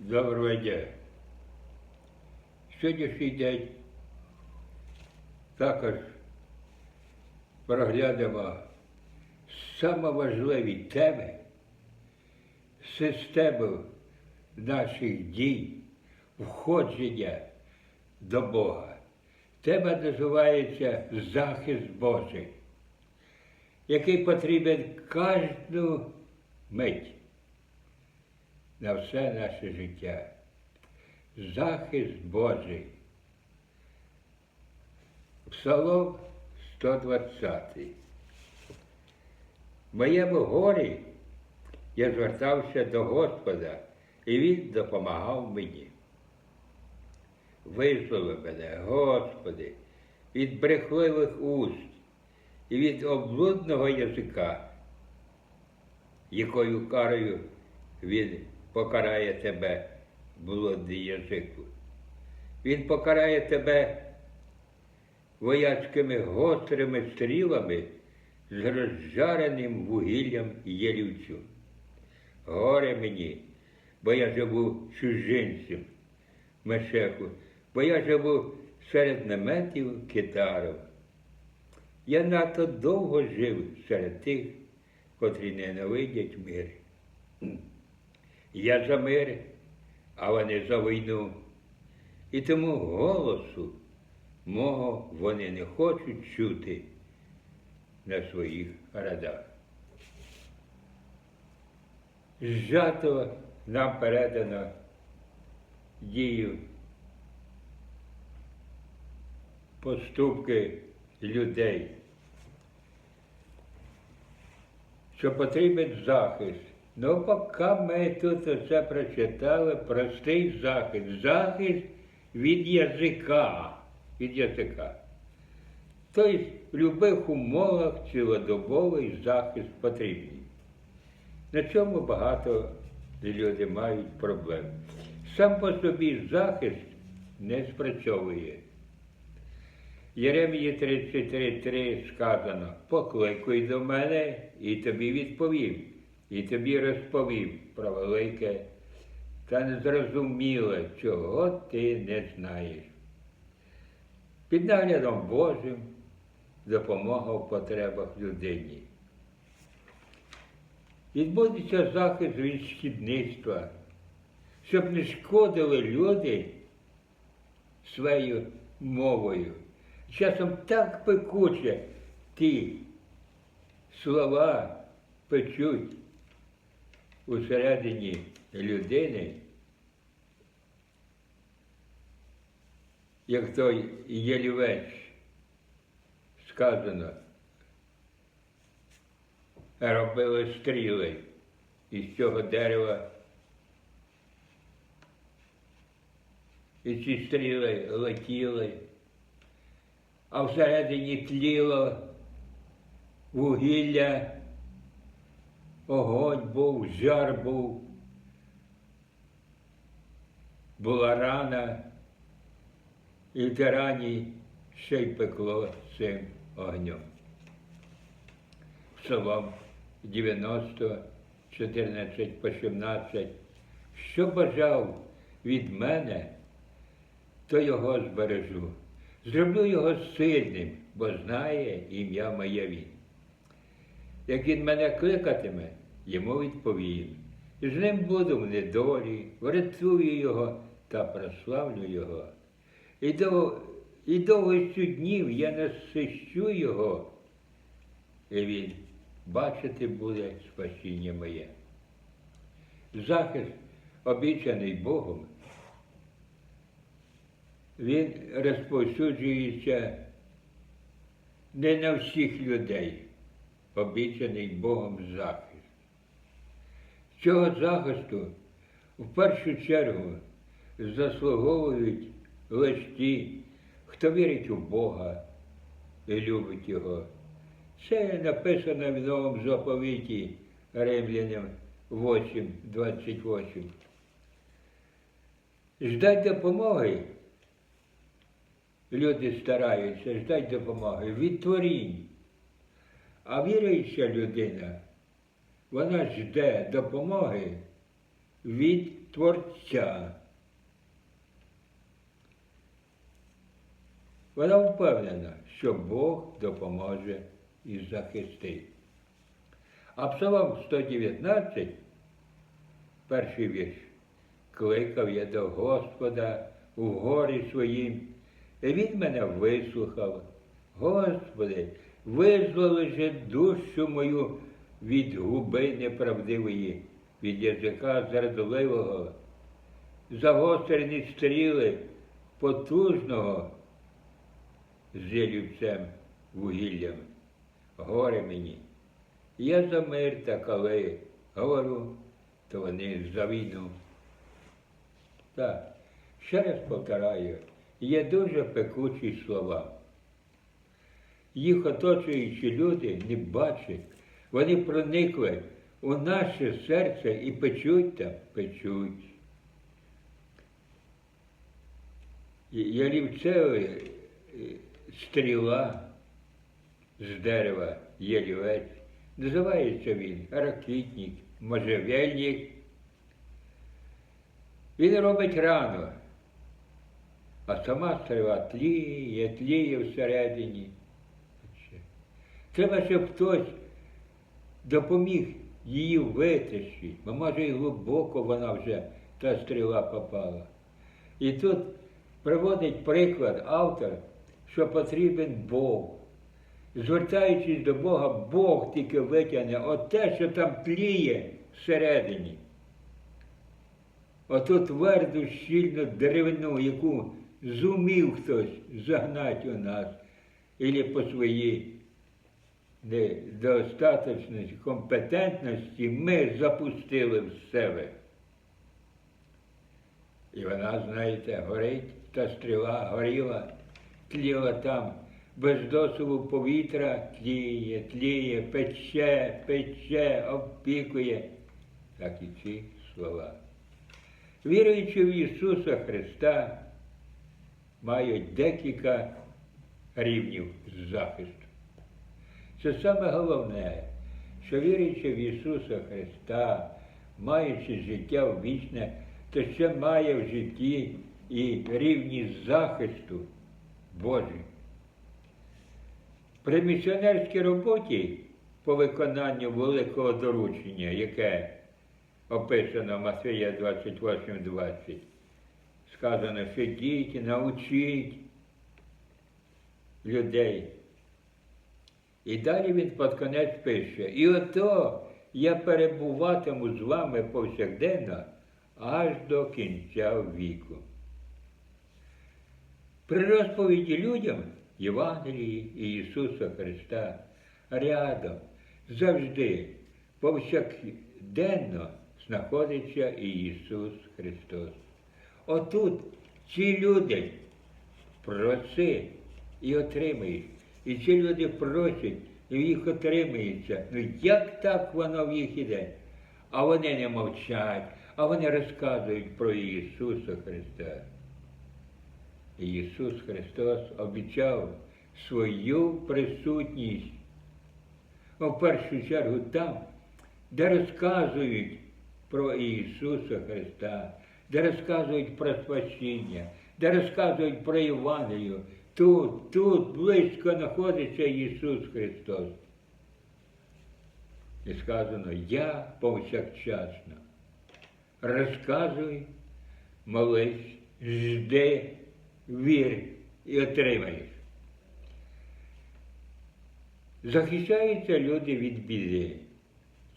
Доброго дня. Сьогоднішній день також проглянемо саме важливі теми системи наших дій, входження до Бога. Тема називається захист Божий, який потрібен кожну мить на все наше життя. Захист Божий. Псалом 120. В моєму горі я звертався до Господа, і Він допомагав мені. Визволи мене, Господи, від брехливих уст і від облудного язика, якою карою він покарає тебе, блудний язику. Він покарає тебе воячкими гострими стрілами з розжареним вугіллям ялівцю. Горе мені, бо я живу чужинцем, мешеху, бо я живу серед наметів китарів. Я надто довго жив серед тих, котрі ненавидять мир. Я за мир, а вони за війну. І тому голосу мого вони не хочуть чути на своїх радах. Зжато нам передано дію поступки людей, що потрібен захист. Ну, поки ми тут це прочитали, простий захист. Захист від язика. Від язика. Тобто в будь-яких умовах цілодобовий захист потрібний. На цьому багато люди мають проблем. Сам по собі захист не спрацьовує. Єремії 33.3 сказано, покликуй до мене і тобі відповім, і тобі розповім про велике та незрозуміле, чого ти не знаєш. Під наглядом Божим допомога в потребах людині. Відбудеться захист від шкідництва, щоб не шкодили люди своєю мовою. Часом так пекуче ті слова печуть усередині людини, як той ялівець сказано, робили стріли із цього дерева. І ці стріли летіли, а всередині тліло вугілля, огонь був, жар був, була рана, і в тирані ще й пекло цим огнем. Псалом 90, 14 по 17. Що бажав від мене, то його збережу. Зроблю його сильним, бо знає ім'я моє він. Як він мене кликатиме, йому відповім. З ним буду в недолі, врятую його та прославлю його. І до, і довгістю днів я насищу його, і він бачити буде спасіння моє. Захист, обіцяний Богом, він розповсюджується не на всіх людей, обіцяний Богом захист. Цього захисту в першу чергу заслуговують лише ті, хто вірить у Бога і любить Його. Це написано в новому заповіті Римлянам 8, 28. Ждать допомоги. Люди стараються ждать допомоги від творінь. А віруюча людина, вона жде допомоги від Творця. Вона впевнена, що Бог допоможе і захистить. А Псалом 119, перший вірш, кликав я до Господа у горі своїм, і він мене вислухав. Господи, визволи же душу мою від губи неправдивої, від язика зрадливого, загострені стріли потужного з ялівцем вугіллям. Горе мені. Я за мир та коли говорю, то вони за війну. Так, ще раз повторяю, є дуже пекучі слова. Їх оточуючі люди не бачать, вони проникли у наше серце і печуть там, печуть. Е, стріла з дерева ялівець. Називається він ракітник, можжевельник. Він робить рану, а сама стріла тліє, тліє всередині. Треба, щоб хтось допоміг її витащити, бо може і глибоко вона вже та стріла попала. І тут приводить приклад автор, що потрібен Бог. Звертаючись до Бога, Бог тільки витягне от те, що там тліє всередині. Оту тверду щільну деревину, яку зумів хтось загнати у нас, або по своїй недостаточності, компетентності ми запустили в себе. І вона, знаєте, горить, та стріла горіла, тліла там, без досуву повітря тліє, тліє, пече, пече, обпікує. Так і ці слова. Віруючи в Ісуса Христа, мають декілька рівнів захисту. Це саме головне, що віруючи в Ісуса Христа, маючи життя вічне, то ще має в житті і рівні захисту Божий. При місіонерській роботі по виконанню великого доручення, яке описано в Матвія 28.20, сказано, що дійте, научіть людей. І далі він під конець пише, і ото я перебуватиму з вами повсякденно аж до кінця віку. При розповіді людям Євангелії і Ісуса Христа рядом завжди, повсякденно знаходиться і Ісус Христос. Отут ці люди проси і отримаєш. І ці люди просять, і в їх отримується. Ну як так воно в їх іде? А вони не мовчать, а вони розказують про Ісуса Христа. Ісус Христос обіцяв свою присутність. В першу чергу там, де розказують про Ісуса Христа, де розказують про спасіння, де розказують про Євангелію. Тут, тут близько знаходиться Ісус Христос. І сказано, я повсякчасно. Розказуй, молись, жди, вір і отримаєш. Захищаються люди від біди.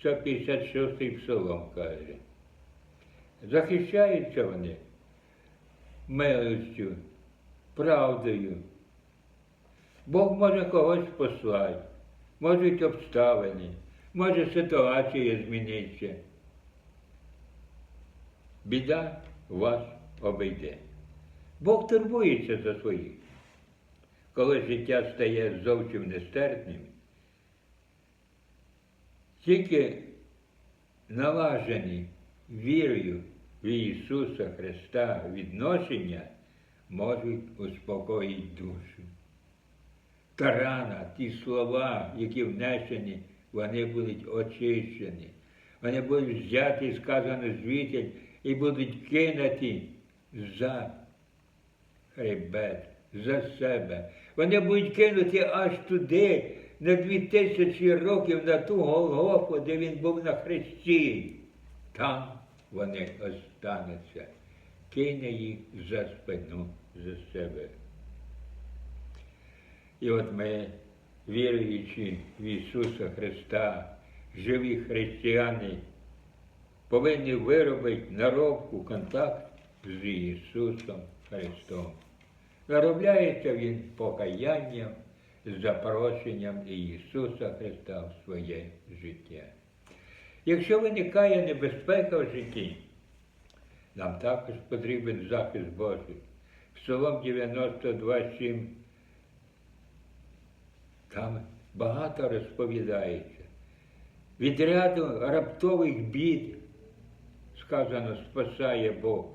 Це 56-й псалом каже. Захищаються вони милостю, правдою. Бог може когось послати, можуть обставини, може ситуація змінитися. Біда вас обійде. Бог турбується за своїх. Коли життя стає зовсім нестерпним, тільки налажені вірою в Ісуса Христа відношення можуть успокоїти душу. Та рана, ті слова, які внесені, вони будуть очищені. Вони будуть взяті, сказано звідти, і будуть кинуті за хребет, за себе. Вони будуть кинуті аж туди, на дві тисячі років на ту Голгофу, де він був на хресті. Там вони остануться. Кине їх за спину, за себе. І от ми, віруючи в Ісуса Христа, живі християни, повинні виробити наробку, контакт з Ісусом Христом. Виробляється Він покаянням, запрошенням Ісуса Христа в своє життя. Якщо виникає небезпека в житті, нам також потрібен захист Божий. Псалом 92, 7 там багато розповідається. Від ряду раптових бід, сказано, спасає Бог.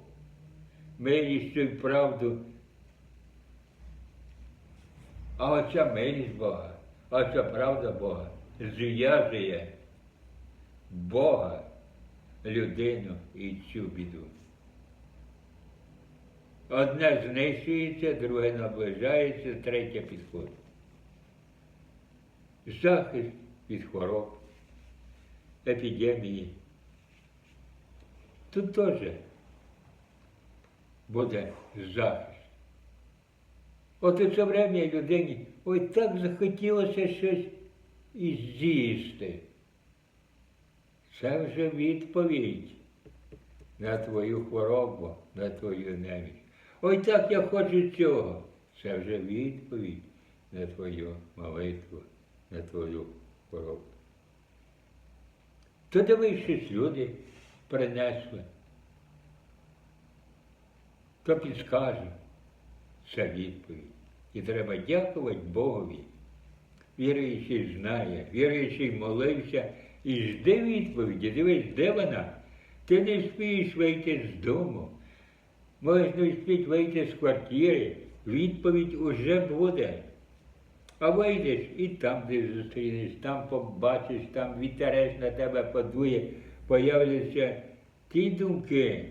Милістю і правду. А оця милість Бога, а оця правда Бога зв'язує Бога, людину і цю біду. Одне знищується, друге наближається, третє підходить захист від хвороб, епідемії. Тут теж буде захист. От у це время людині ой так захотілося щось і з'їсти. Це вже відповідь на твою хворобу, на твою неміч. Ой так я хочу цього. Це вже відповідь на твою молитву на твою хворобу. То дивившись, люди принесли, то підскаже, це відповідь. І треба дякувати Богові. Віруючий знає, віруючий молився і жде відповіді. Дивись, де вона? Ти не вспієш вийти з дому. Можеш не вспіти вийти з квартири, відповідь уже буде. А вийдеш і там десь зустрінеш, там побачиш, там вітерець на тебе подує, появляться ті думки,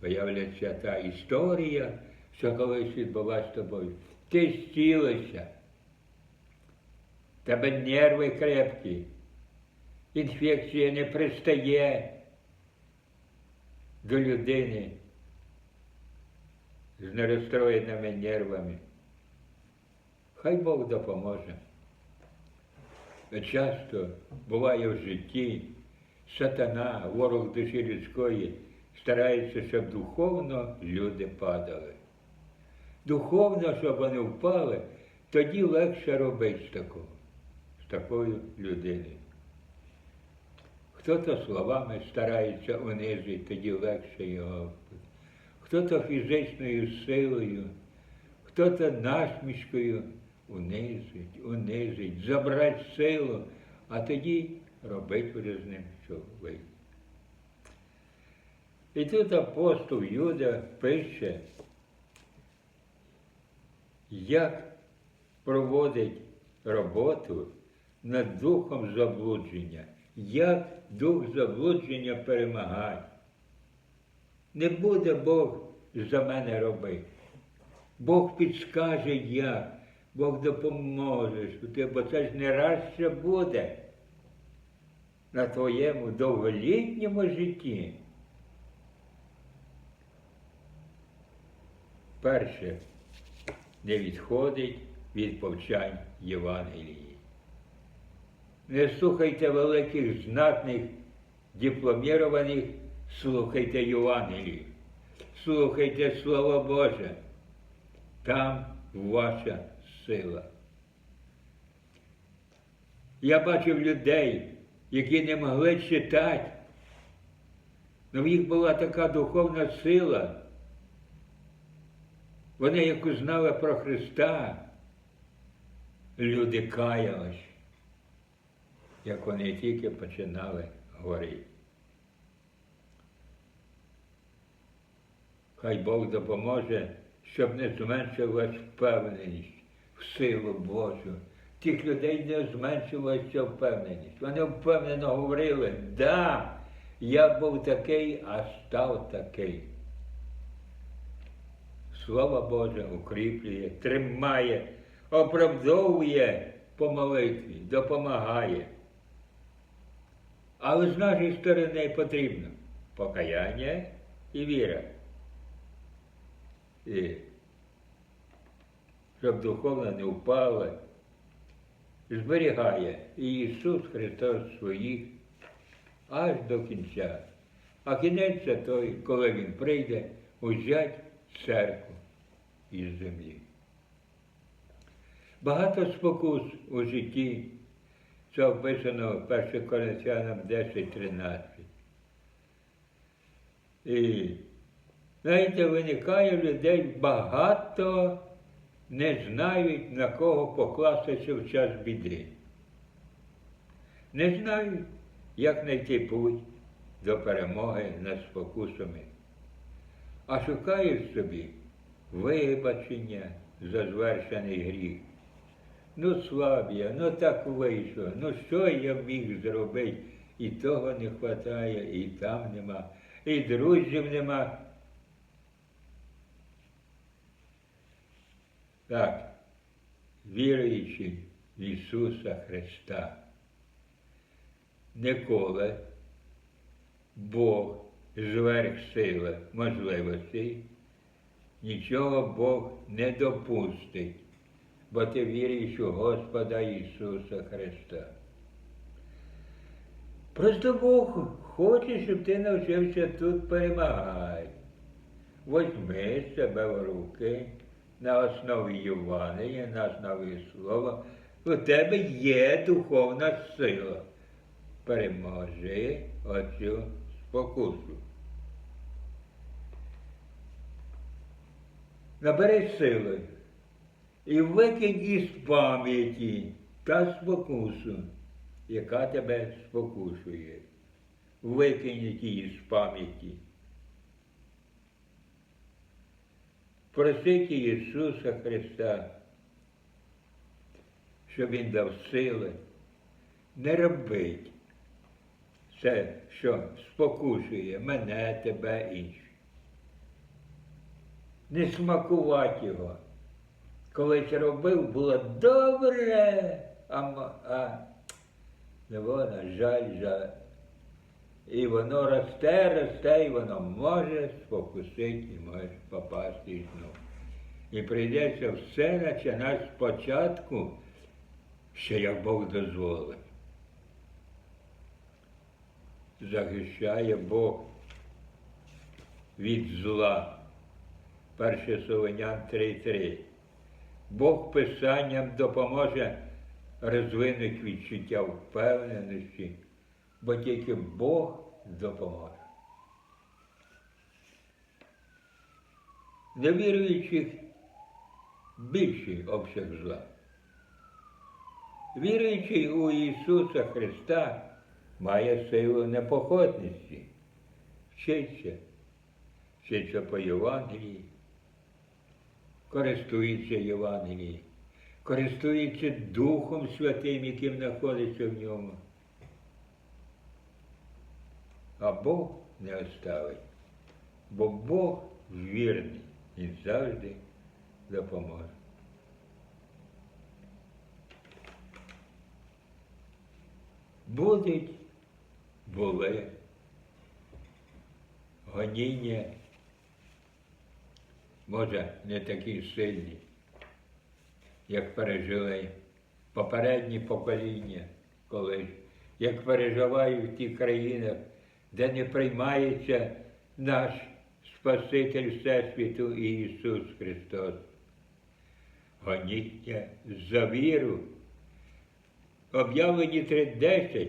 появляться та історія, що колись відбулася з тобою. Ти зцілишся, тебе нерви крепкі, інфекція не пристає до людини з нерозстроєними нервами. Хай Бог допоможе. Часто буває в житті сатана, ворог душі людської, старається, щоб духовно люди падали. Духовно, щоб вони впали, тоді легше робити з такого, з такою людиною. Хто-то словами старається унизити, тоді легше його. Хто-то фізичною силою, хто-то насмішкою унизить, унизить, забрати силу, а тоді робить вже з ним, що вийде. І тут апостол Юда пише, як проводить роботу над духом заблудження, як дух заблудження перемагає. Не буде Бог за мене робити. Бог підскаже як. Бог допоможе, бо це ж не раз ще буде на твоєму довголітньому житті. Перше, не відходить від повчань Євангелії. Не слухайте великих знатних, дипломірованих, слухайте Євангелію. Слухайте Слово Боже. Там ваша сила. Я бачив людей, які не могли читати, але в їх була така духовна сила. Вони, як узнали про Христа, люди каялись, як вони тільки починали говорити. Хай Бог допоможе, щоб не зменшилась впевненість в силу Божу. Тих людей не зменшилася впевненість. Вони впевнено говорили, да, Я був такий, а став такий. Слово Боже укріплює, тримає, оправдовує по молитві, допомагає. Але з нашої сторони потрібно покаяння і віра. Щоб духовно не впала, зберігає Ісус Христос своїх аж до кінця. А кінець це той, коли Він прийде узять церкву із землі. Багато спокус у житті, це описано 1 Коринфянам 10.13. І знаєте, виникає в людей багато не знають, на кого покластися в час біди. Не знають, як знайти путь до перемоги над спокусами, а шукають собі вибачення за звершений гріх. Ну, слаб я, ну так вийшло, ну що я міг зробити? І того не вистачає, і там нема, і друзів нема. Так, віруючи в Ісуса Христа, ніколи Бог зверх сили можливостей, нічого Бог не допустить, бо ти віриш у Господа Ісуса Христа. Просто Бог хоче, щоб ти навчився тут перемагати. Возьми себе в руки на основі Євангелія, на основі Слова. У тебе є духовна сила. Переможи оцю спокусу. Набери сили і викинь із пам'яті та спокусу, яка тебе спокушує. Викинь її з пам'яті. Просить Ісуса Христа, щоб Він дав сили не робить це, що спокушує мене, тебе інших. Не смакувати його. Коли це робив, було добре, а, а не воно, жаль, жаль. І воно росте, росте, і воно може спокусити і може попасти знову. І прийдеться все починати спочатку, ще як Бог дозволить. Захищає Бог від зла. Перше Солонян 3.3. Бог Писанням допоможе розвинути відчуття впевненості, бо тільки Бог допоможе. Невіруючих більший обсяг зла. Віруючий у Ісуса Христа має силу непохотності, вчиться, вчиться по Євангелії, користується Євангелієм, користується Духом Святим, яким знаходиться в ньому. А Бог не оставить, бо Бог вірний і завжди допоможе. Будуть, були гоніння, може, не такі сильні, як пережили попередні покоління колись, як переживають в тих країнах, де не приймається наш Спаситель Всесвіту Ісус Христос. Гоніння за віру. Об'явлені 3.10.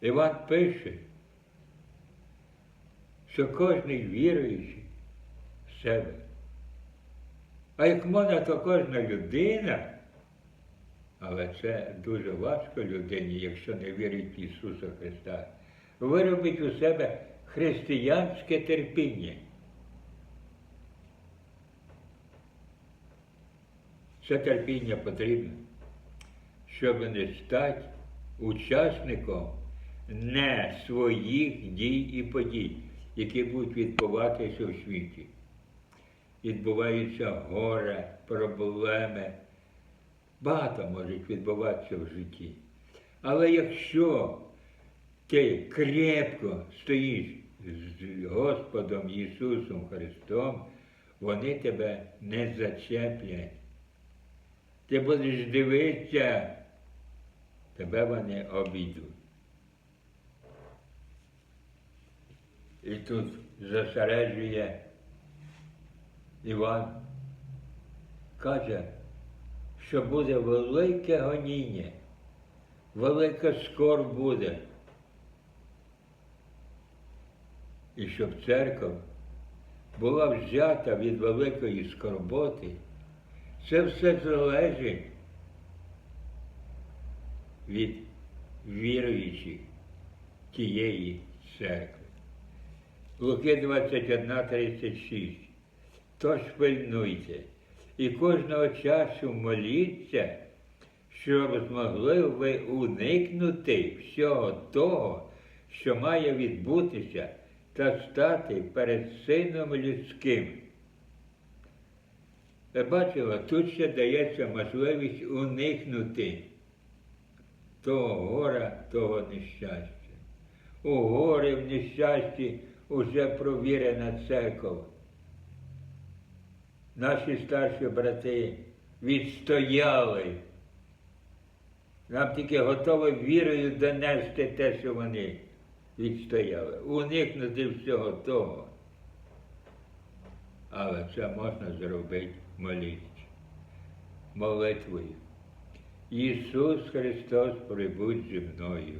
Іван пише, що кожний віруючий в себе. А як можна, то кожна людина, але це дуже важко людині, якщо не вірить в Ісуса Христа, виробить у себе християнське терпіння. Це терпіння потрібно, щоб не стати учасником не своїх дій і подій, які будуть відбуватися в світі. Відбуваються горе, проблеми. Багато можуть відбуватися в житті. Але якщо ти крепко стоїш з Господом Ісусом Христом, вони тебе не зачеплять. Ти будеш дивитися, тебе вони обійдуть. І тут зосереджує Іван, каже, що буде велике гоніння, велика скор буде. І щоб церква була взята від великої скорботи, це все залежить від віруючих тієї церкви. Луки 21, 36. Тож пильнуйте і кожного часу моліться, щоб змогли ви уникнути всього того, що має відбутися, та стати перед Сином людським. Ви бачили, тут ще дається можливість уникнути того гора, того нещастя. У горі в нещасті уже провірена церква. Наші старші брати відстояли. Нам тільки готові вірою донести те, що вони відстояли, уникнути всього того. Але це можна зробити молитвою, молитвою. Ісус Христос прибудь зі мною.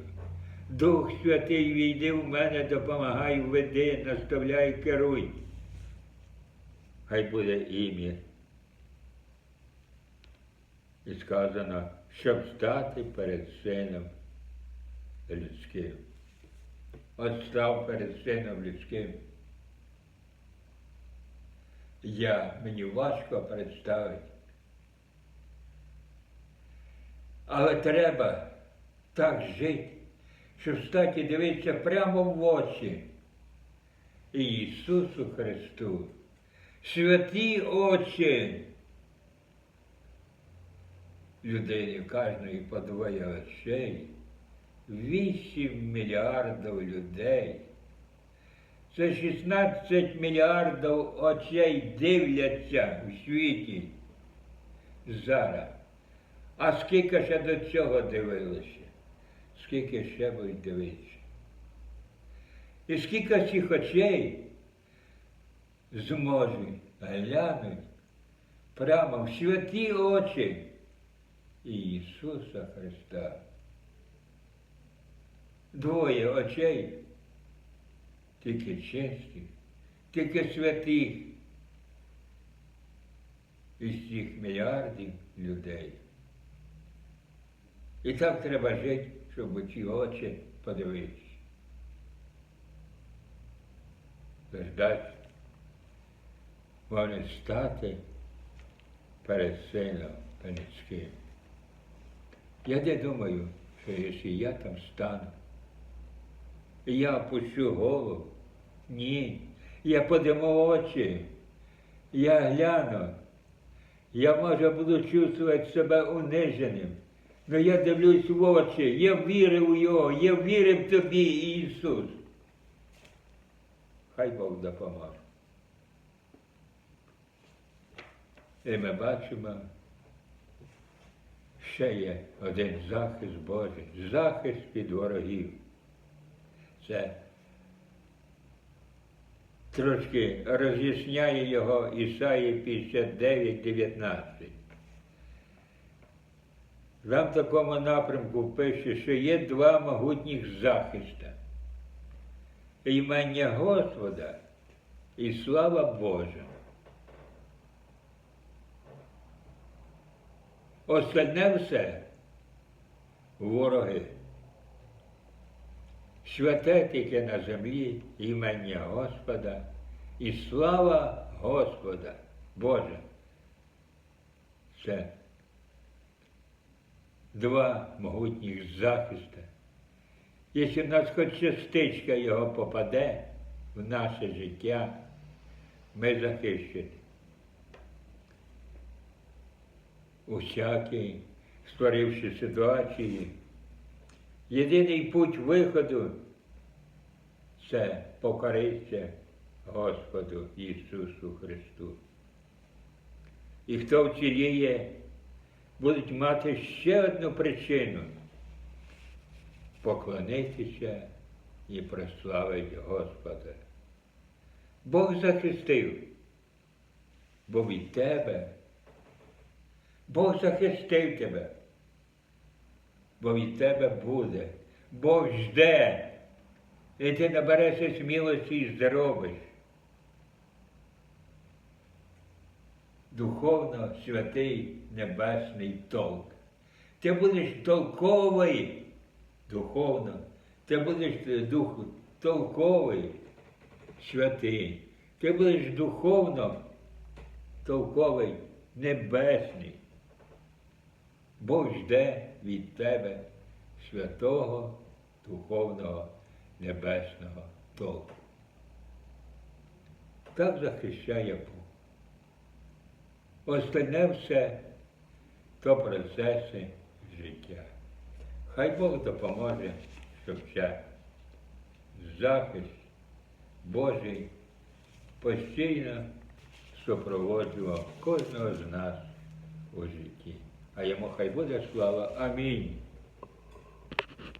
Дух Святий війди в мене, допомагай, веди, наставляй, керуй. Хай буде ім'я. І сказано, щоб стати перед сином людським. От став перед сином людським. Я, мені важко представити. Але треба так жити, щоб стати дивитися прямо в очі Ісусу Христу. Святі очі людині кожної по двоє очей. 8 мільярдів людей. Це 16 мільярдів очей дивляться у світі зараз. А скільки ще до цього дивилося? Скільки ще будуть дивитися? І скільки цих очей зможуть глянуть прямо в святі очі Ісуса Христа двоє очей, тільки чистих, тільки святих із цих мільярдів людей. І так треба жити, щоб у ці очі подивитися. Ждать, вони стати перед сином людським. Я не думаю, що якщо я там стану, я опущу голову. Ні. Я подиму очі. Я гляну. Я, може, буду чувствувати себе униженим. Але я дивлюсь в очі, я вірив у Його, я вірив тобі, Ісус. Хай Бог допоможе. І ми бачимо, ще є один захист Божий, захист від ворогів. Це трошки роз'ясняє його Ісаї 59, 19. Там в такому напрямку пише, що є два могутніх захиста. Імення Господа і слава Божа. Остальне все вороги. Святе тільки на землі імення Господа і слава Господа Божа. Це два могутніх захиста, якщо в нас хоч частичка його попаде в наше життя, ми захищені. Усякий, створивши ситуації, єдиний путь виходу це покоритися Господу Ісусу Христу. І хто вціліє, будуть мати ще одну причину поклонитися і прославити Господа. Бог захистив, бо від тебе, Бог захистив тебе, бо від тебе буде, Бог жде, і ти наберешся смілості і зробиш. Духовно святий небесний толк. Ти будеш толковий духовно, ти будеш е, дух толковий, святий, ти будеш духовно толковий, небесний. Бог жде від тебе святого духовного небесного толку. Так захищає Бог. Остальне все то процеси життя. Хай Бог допоможе, щоб ця захист Божий постійно супроводжував кожного з нас у житті. А йому хай буде слава. Амінь.